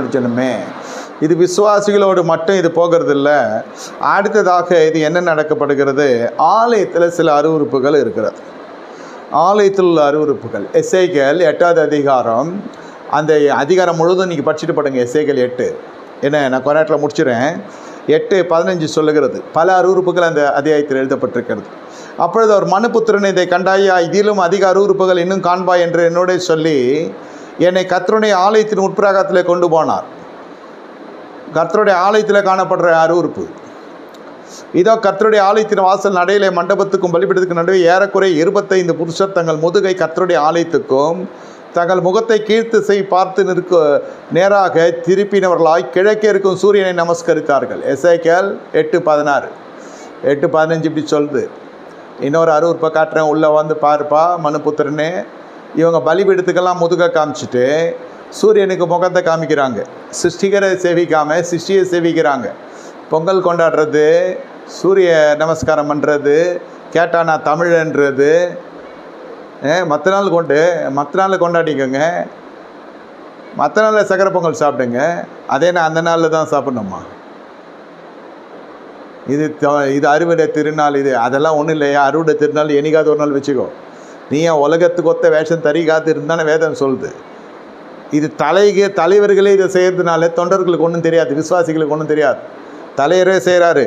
ஜனமே இது விசுவாசிகளோடு மட்டும் இது போகிறது இல்லை அடுத்ததாக இது என்ன நடக்கப்படுகிறது? ஆலயத்தில் சில அறிவுறுப்புகள் இருக்கிறது. ஆலயத்தில் உள்ள அறிவுறுப்புகள். எஸ்ஐகள் எட்டாவது அதிகாரம் அந்த அதிகாரம் முழுவதும் நீங்கள் படிச்சுட்டு படுங்க. எஸ்ஐகள் எட்டு. என்ன நான் கொரோனாட்டில் முடிச்சிடுறேன் எட்டு பதினஞ்சு சொல்லுகிறது. பல அறிவுறுப்புகள் அந்த அத்தியாயத்தில் எழுதப்பட்டிருக்கிறது. அப்பொழுது அவர் மனுபுத்திரன் இதை கண்டாயா? இதிலும் அதிக அறிவுறுப்புகள் இன்னும் காண்பாய் என்று என்னோட சொல்லி என்னை கத்தருடைய ஆலயத்தின் உட்பிரகாரத்தில் கொண்டு போனார். கர்த்தருடைய ஆலயத்தில் காணப்படுற அறிவுறுப்பு இதோ கர்த்தருடைய ஆலயத்தின் வாசல் நடையிலே மண்டபத்துக்கும் பலிபீடத்துக்கும் நடுவே ஏறக்குறைய இருபத்தைந்து புருஷர் தங்கள் முதுகை கர்த்தருடைய ஆலயத்துக்கும் தங்கள் முகத்தை கீழ்த்திசை பார்த்து நிற்க நேராக திருப்பினவர்களாய் கிழக்கே இருக்கும் சூரியனை நமஸ்கரித்தார்கள். எஸ்ஐகேல் எட்டு பதினாறு. எட்டு பதினஞ்சு இப்படி சொல்லுது. இன்னொரு அறுவறுப்பை காட்டுறேன். உள்ளே வந்து பாருப்பா மனுபுத்திரனே. இவங்க பலிபீடத்துக்கெல்லாம் முதுக காமிச்சிட்டு சூரியனுக்கு முகத்தை காமிக்கிறாங்க. சிருஷ்டிகரை சேவிக்காம சிருஷ்டியை சேவிக்கிறாங்க. பொங்கல் கொண்டாடுறது சூரிய நமஸ்காரம் பண்ணுறது கேட்டா நான் தமிழன்றது. மற்ற நாள் கொண்டு மற்ற நாளில் கொண்டாடிக்கோங்க. மற்ற நாளில் சக்கரை பொங்கல் சாப்பிடுங்க. அதே நான் அந்த நாளில் தான் சாப்பிட்ணுமா? இது த- இது அறுவடை திருநாள் இது. அதெல்லாம் ஒன்றும் இல்லையா? அறுவடை திருநாள் என்னைக்காவது ஒரு நாள் வச்சுக்கோ. நீ ஏன் உலகத்துக்கு ஒத்த வேஷம் தறி காத்து இருந்தானே வேதம் சொல்லுது. இது தலைக்கு தலைவர்களே இதை செய்கிறதுனால தொண்டர்களுக்கு ஒன்றும் தெரியாது விசுவாசிகளுக்கு ஒன்றும் தெரியாது. தலைவரே செய்கிறாரு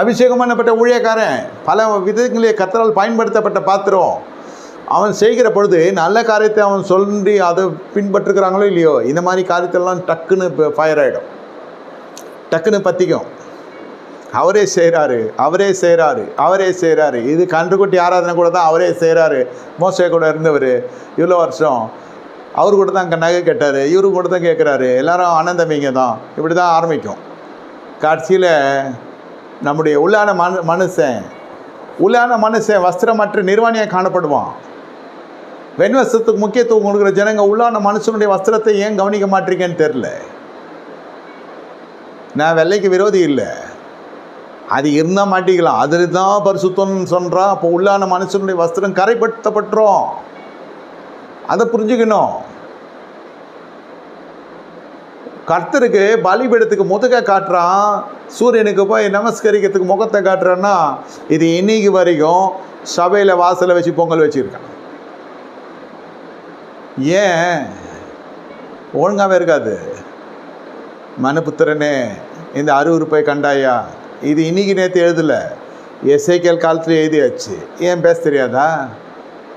அபிஷேகம் பண்ணப்பட்ட ஊழியக்காரன் பல விதங்களே கத்தரால் பயன்படுத்தப்பட்ட பாத்திரம். அவன் செய்கிற பொழுது நல்ல காரியத்தை அவன் சொல்லி அதை பின்பற்றுக்கிறாங்களோ இல்லையோ இந்த மாதிரி காரியத்தெல்லாம் டக்குன்னு ஃபயர் ஆகிடும் டக்குன்னு பற்றிக்கும் அவரே செய்கிறாரு அவரே செய்கிறாரு அவரே செய்கிறாரு இது கன்றுக்குட்டி ஆராதனை கூட தான் அவரே செய்கிறாரு மோசே கூட இருந்தவர் இவ்வளோ வருஷம் அவர் கூட தான் அங்கே நகை கேட்டார் இவரு கூட தான் கேட்குறாரு எல்லாரும் ஆனந்தமிங்க தான். இப்படி தான் ஆரம்பிக்கும். காட்சியில் நம்முடைய உள்ளான மனு மனுஷன் உள்ளான மனுஷன் வஸ்திரமற்ற நிர்வாணியாக காணப்படுவான். வெண்வஸ்திரத்துக்கு முக்கியத்துவம் கொடுக்குற ஜனங்க உள்ளான மனுஷனுடைய வஸ்திரத்தை ஏன் கவனிக்க மாட்டீங்கன்னு தெரில நான் வெள்ளைக்கு விரோதி இல்லை. அது இருந்தால் மாட்டிக்கலாம். அதில் தான் பரிசுத்தம்னு சொல்கிறான் அப்போ உள்ளான மனுஷனுடைய வஸ்திரம் கரைப்படுத்தப்பட்டுரும். அதை புரிஞ்சுக்கணும். கர்த்தருக்கு பலிபீடத்துக்கு முதுக காட்டுறான். சூரியனுக்கு போய் நமஸ்கரிக்கிறதுக்கு முகத்தை காட்டுறான்னா இது இன்னைக்கு வரைக்கும் சபையில் வாசலை வச்சு பொங்கல் வச்சுருக்கான். ஏன்? ஒழுங்காகவே இருக்காது. மனுபுத்திரனே இந்த அருவருப்பை கண்டாயா? இது இன்னைக்கு நேற்று எழுதலை. எஸ்ஐகேல் காலத்தில் எழுதியாச்சு. ஏன் பேச தெரியாதா?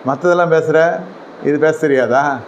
மற்றதெல்லாம் பேசுகிற இது பேச தெரியாதா?